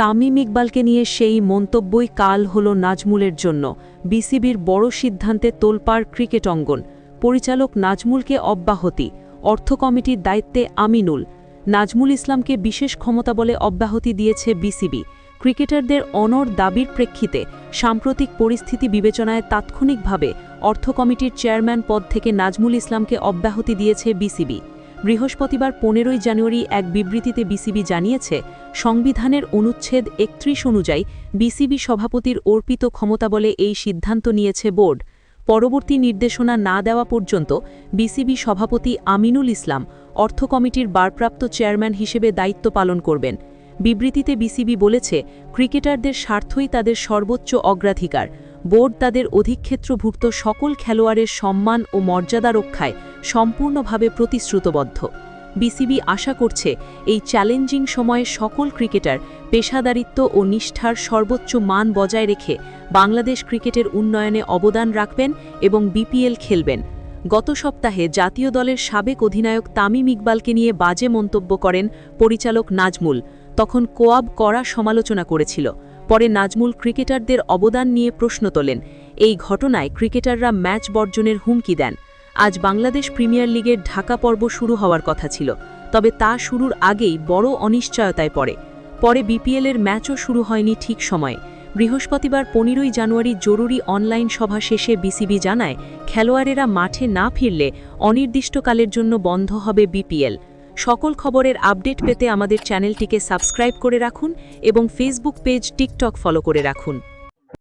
তামিম ইকবালকে নিয়ে সেই মন্তব্যই কাল হল নাজমুলের জন্য। বিসিবির বড় সিদ্ধান্তে তোলপাড় ক্রিকেট অঙ্গন। পরিচালক নাজমুলকে অব্যাহতি। অর্থ কমিটির দায়িত্বে আমিনুল। নাজমুল ইসলামকে বিশেষ ক্ষমতা বলে অব্যাহতি দিয়েছে বিসিবি। ক্রিকেটারদের অনর দাবির প্রেক্ষিতে সাম্প্রতিক পরিস্থিতি বিবেচনায় তাৎক্ষণিকভাবে অর্থ কমিটির চেয়ারম্যান পদ থেকে নাজমুল ইসলামকে অব্যাহতি দিয়েছে বিসিবি। বৃহস্পতিবার পনেরোই জানুয়ারি এক বিবৃতিতে বিসিবি জানিয়েছে, সংবিধানের অনুচ্ছেদ একত্রিশ অনুযায়ী বিসিবি সভাপতির অর্পিত ক্ষমতা বলে এই সিদ্ধান্ত নিয়েছে বোর্ড। পরবর্তী নির্দেশনা না দেওয়া পর্যন্ত বিসিবি সভাপতি আমিনুল ইসলাম অর্থ কমিটির বারপ্রাপ্ত চেয়ারম্যান হিসেবে দায়িত্ব পালন করবেন। বিবৃতিতে বিসিবি বলেছে, ক্রিকেটারদের স্বার্থই তাদের সর্বোচ্চ অগ্রাধিকার। বোর্ড তাদের অধিক্ষেত্রভুক্ত সকল খেলোয়াড়ের সম্মান ও মর্যাদা রক্ষায় সম্পূর্ণভাবে প্রতিশ্রুতবদ্ধ। বিসিবি আশা করছে এই চ্যালেঞ্জিং সময়ে সকল ক্রিকেটার পেশাদারিত্ব ও নিষ্ঠার সর্বোচ্চ মান বজায় রেখে বাংলাদেশ ক্রিকেটের উন্নয়নে অবদান রাখবেন এবং বিপিএল খেলবেন। গত সপ্তাহে জাতীয় দলের সাবেক অধিনায়ক তামিম ইকবালকে নিয়ে বাজে মন্তব্য করেন পরিচালক নাজমুল। তখন কোয়াব কড়া সমালোচনা করেছিল। পরে নাজমুল ক্রিকেটারদের অবদান নিয়ে প্রশ্ন তোলেন। এই ঘটনায় ক্রিকেটাররা ম্যাচ বর্জনের হুমকি দেন। আজ বাংলাদেশ প্রিমিয়ার লিগের ঢাকা পর্ব শুরু হওয়ার কথা ছিল, তবে তা শুরুর আগেই বড় অনিশ্চয়তায় পড়ে। পরে বিপিএলের ম্যাচও শুরু হয়নি ঠিক সময়ে। বৃহস্পতিবার পনেরোই জানুয়ারি জরুরি অনলাইন সভা শেষে বিসিবি জানায়, খেলোয়াড়েরা মাঠে না ফিরলে অনির্দিষ্টকালের জন্য বন্ধ হবে বিপিএল। সকল খবরের আপডেট পেতে আমাদের চ্যানেলটিকে সাবস্ক্রাইব করে রাখুন এবং ফেসবুক পেজ টিকটক ফলো করে রাখুন।